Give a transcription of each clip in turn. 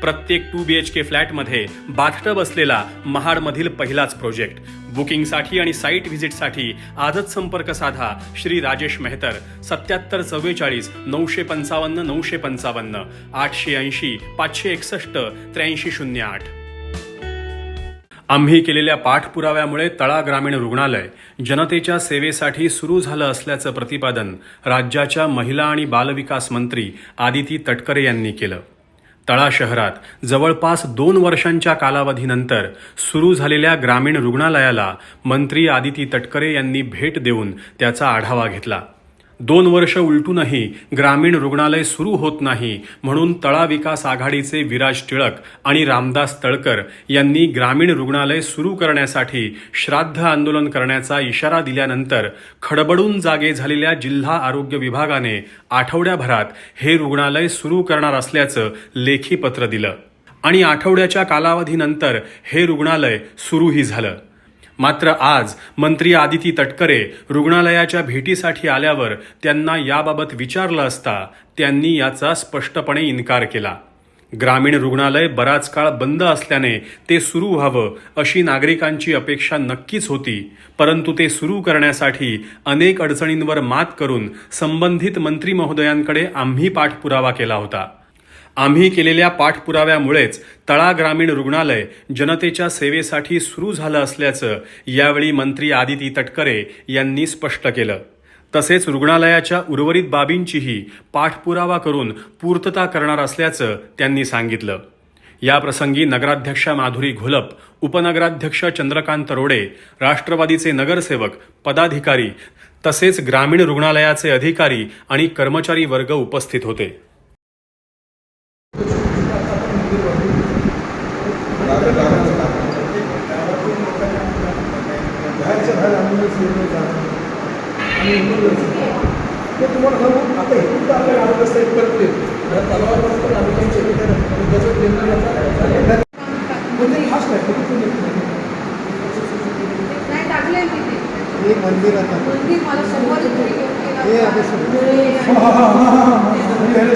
प्रत्येक to B H के फ्लॅटमध्ये bathtub असलेला महाडमधील पहिलाच प्रोजेक्ट बुकिंगसाठी आणि साईट व्हिजिटसाठी आजच संपर्क साधा श्री राजेश मेहतर. सत्याहत्तर चव्वेचाळीस नऊशे पंचावन्न नऊशे पंचावन्न आठशे ऐंशी पाचशे एकसष्ट त्र्याऐंशी शून्य आठ. आम्ही केलेल्या पाठपुराव्यामुळे तळा ग्रामीण रुग्णालय जनतेच्या सेवेसाठी सुरू झालं असल्याचं प्रतिपादन राज्याच्या महिला आणि बालविकास मंत्री आदिती तटकरे यांनी केलं. तळा शहरात जवळपास दोन वर्षांच्या कालावधीनंतर सुरू झालेल्या ग्रामीण रुग्णालयाला मंत्री आदिती तटकरे यांनी भेट देऊन त्याचा आढावा घेतला. दोन वर्ष उलटूनही ग्रामीण रुग्णालय सुरू होत नाही म्हणून तळा विकास आघाडीचे विराज टिळक आणि रामदास तळकर यांनी ग्रामीण रुग्णालय सुरू करण्यासाठी श्राद्ध आंदोलन करण्याचा इशारा दिल्यानंतर खडबडून जागे झालेल्या जिल्हा आरोग्य विभागाने आठवड्याभरात हे रुग्णालय सुरू करणार असल्याचं लेखी पत्र दिलं. आणि आठवड्याच्या कालावधीनंतर हे रुग्णालय सुरूही झालं. मात्र आज मंत्री आदिती तटकरे रुग्णालयाच्या भेटीसाठी आल्यावर त्यांना याबाबत विचारलं असता त्यांनी याचा स्पष्टपणे इन्कार केला. ग्रामीण रुग्णालय बराच काळ बंद असल्याने ते सुरू व्हावं अशी नागरिकांची अपेक्षा नक्कीच होती परंतु ते सुरू करण्यासाठी अनेक अडचणींवर मात करून संबंधित मंत्री महोदयांकडे आम्ही पाठपुरावा केला होता. आम्ही केलेल्या पाठपुराव्यामुळेच तळा ग्रामीण रुग्णालय जनतेच्या सेवेसाठी सुरू झालं असल्याचं यावेळी मंत्री आदिती तटकरे यांनी स्पष्ट केलं. तसेच रुग्णालयाच्या उर्वरित बाबींचीही पाठपुरावा करून पूर्तता करणार असल्याचं त्यांनी सांगितलं. याप्रसंगी नगराध्यक्षा माधुरी घोलप उपनगराध्यक्ष चंद्रकांत रोडे राष्ट्रवादीचे नगरसेवक पदाधिकारी तसेच ग्रामीण रुग्णालयाचे अधिकारी आणि कर्मचारी वर्ग उपस्थित होते. बाहेरच्या बाहेर ॲम्ब्युलन्स येऊन जाणं आणि ॲम्ब्युलन्स ते तुम्हाला सांगू आता हे फक्त आपल्याला आरोग्य रस्ता एक करते तलावापासून आम्ही काही चेक म्हणजे नाही. हे मंदिर आता हे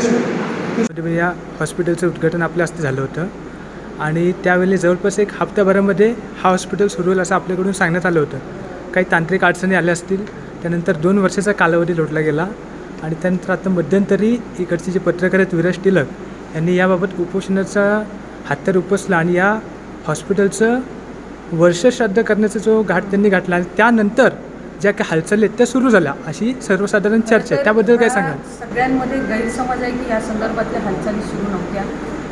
सर. या हॉस्पिटलचं उद्घाटन आपल्या हस्ते झालं होतं आणि त्यावेळी जवळपास एक हप्त्याभरामध्ये हा हॉस्पिटल सुरू होईल असं आपल्याकडून सांगण्यात आलं होतं. काही तांत्रिक अडचणी आल्या असतील त्यानंतर दोन वर्षाचा कालावधी लोटला गेला आणि त्यानंतर आता मध्यंतरी इकडचे जे पत्रकार आहेत विराज टिलक यांनी याबाबत उपोषणाचा हात्यार उपसला आणि या हॉस्पिटलचं वर्षश्राद्ध करण्याचा जो घाट त्यांनी घातला आणि त्यानंतर ज्या काही हालचाली आहेत त्या सुरू झाल्या अशी सर्वसाधारण चर्चा आहे. त्याबद्दल काय सांगा सगळ्यांमध्ये गैरसमज आहे की या संदर्भातल्या हालचाली सुरू नव्हत्या.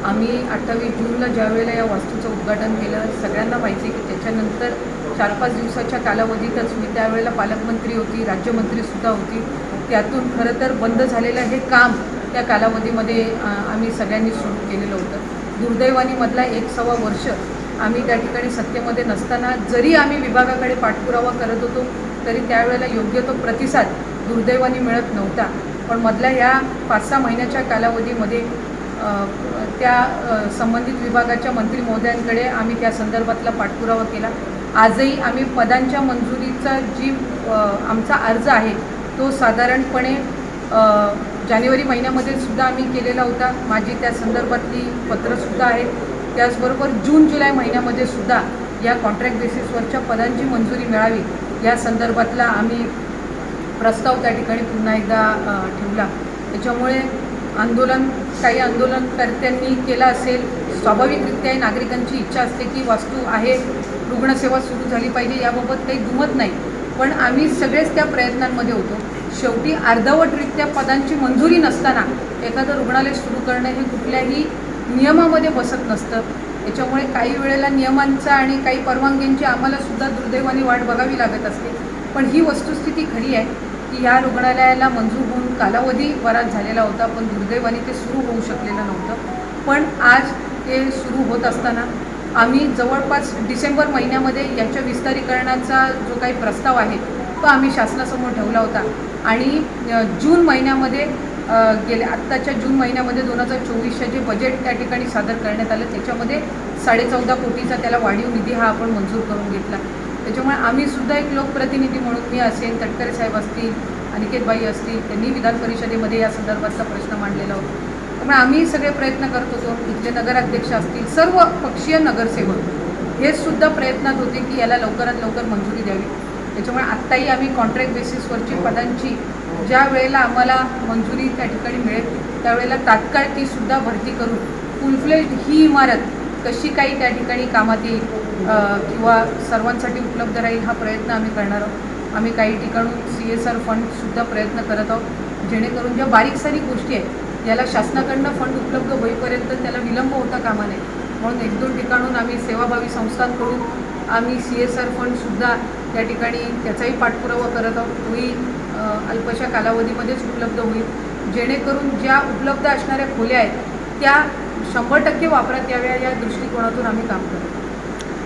आम्ही अठ्ठावीस जूनला ज्या वेळेला या वास्तूचं उद्घाटन केलं सगळ्यांना माहिती की त्याच्यानंतर चार पाच दिवसाच्या कालावधीतच मी त्यावेळेला पालकमंत्री होती राज्यमंत्रीसुद्धा होती. त्यातून खरं तर बंद झालेलं हे काम त्या कालावधीमध्ये आम्ही सगळ्यांनी सुरू केलेलं होतं. दुर्दैवानी मधला एक सव्वा वर्ष आम्ही त्या ठिकाणी सत्तेमध्ये नसताना जरी आम्ही विभागाकडे पाठपुरावा करत होतो तरी त्यावेळेला योग्य तो प्रतिसाद दुर्दैवाने मिळत नव्हता. पण मधल्या ह्या पाच सहा महिन्याच्या कालावधीमध्ये त्या संबंधित विभागाच्या मंत्री महोदयांकडे आम्ही त्या संदर्भातला पाठपुरावा केला. आजही आम्ही पदांच्या मंजुरीचा जी आमचा अर्ज आहे तो साधारणपणे जानेवारी महिन्यामध्ये सुद्धा आम्ही केलेला होता. माझी त्या संदर्भातली पत्रंसुद्धा आहेत. त्याचबरोबर जून जुलै महिन्यामध्ये सुद्धा या कॉन्ट्रॅक्ट बेसिसवरच्या पदांची मंजुरी मिळावी या संदर्भातला आम्ही प्रस्ताव त्या ठिकाणी पुन्हा एकदा ठेवला. त्याच्यामुळे आंदोलन काही आंदोलनकर्त्यांनी केलं असेल स्वाभाविकरित्या नागरिकांची इच्छा असते की वास्तू आहे रुग्णसेवा सुरू झाली पाहिजे याबाबत काही दुमत नाही. पण आम्ही सगळेच त्या प्रयत्नांमध्ये होतो. शेवटी अर्धवटरित्या पदांची मंजुरी नसताना एखादं रुग्णालय सुरू करणं हे कुठल्याही नियमामध्ये बसत नसतं. त्याच्यामुळे काही वेळेला नियमांचा आणि काही परवानग्यांची आम्हालासुद्धा दुर्दैवाने वाट बघावी लागत असते. पण ही वस्तुस्थिती खरी आहे. की या रुग्णालयाला मंजूर होऊन कालावधी बराच झालेला होता पण दुर्दैवाने ते सुरू होऊ शकलेलं नव्हतं. पण आज ते सुरू होत असताना आम्ही जवळपास डिसेंबर महिन्यामध्ये याच्या विस्तारीकरणाचा जो काही प्रस्ताव आहे तो आम्ही शासनासमोर ठेवला होता. आणि जून महिन्यामध्ये गेल्या आत्ताच्या जून महिन्यामध्ये दोन हजार चोवीसच्या जे बजेट त्या ठिकाणी सादर करण्यात आलं त्याच्यामध्ये साडेचौदा कोटीचा त्याला वाढीव निधी हा आपण मंजूर करून घेतला. त्याच्यामुळे आम्ही सुद्धा एक लोकप्रतिनिधी म्हणून मी असेल तटकरे साहेब असतील अनिकेतबाई असतील त्यांनी विधान परिषदेमध्ये या संदर्भातला प्रश्न मांडलेला होता. त्यामुळे आम्ही सगळे प्रयत्न करत होतो इथले नगराध्यक्ष असतील सर्व पक्षीय नगरसेवक हे सुद्धा प्रयत्नात होते की याला लवकरात लवकर मंजुरी द्यावी. त्याच्यामुळे आत्ताही आम्ही कॉन्ट्रॅक्ट बेसिसवरची पदांची ज्या वेळेला आम्हाला मंजुरी त्या ठिकाणी मिळेल त्यावेळेला तात्काळ ती सुद्धा भरती करून फुलफ्लेज ही इमारत कशी काही त्या ठिकाणी कामात येईल किंवा सर्वांसाठी उपलब्ध राहील हा प्रयत्न आम्ही करणार आहोत. आम्ही काही ठिकाणून सी एस आर फंडसुद्धा प्रयत्न करत आहोत जेणेकरून ज्या बारीक सारीक गोष्टी आहेत याला शासनाकडनं फंड उपलब्ध होईपर्यंत त्याला विलंब होता कामा नये. म्हणून एक दोन ठिकाणून आम्ही सेवाभावी संस्थांकडून आम्ही सी एस आर फंडसुद्धा त्या ठिकाणी त्याचाही पाठपुरावा करत आहोत. तोही अल्पशा कालावधीमध्येच उपलब्ध होईल. जेणेकरून ज्या उपलब्ध असणाऱ्या खोल्या आहेत त्या शंभर टक्के वापरात याव्या या दृष्टिकोनातून आम्ही काम करतो.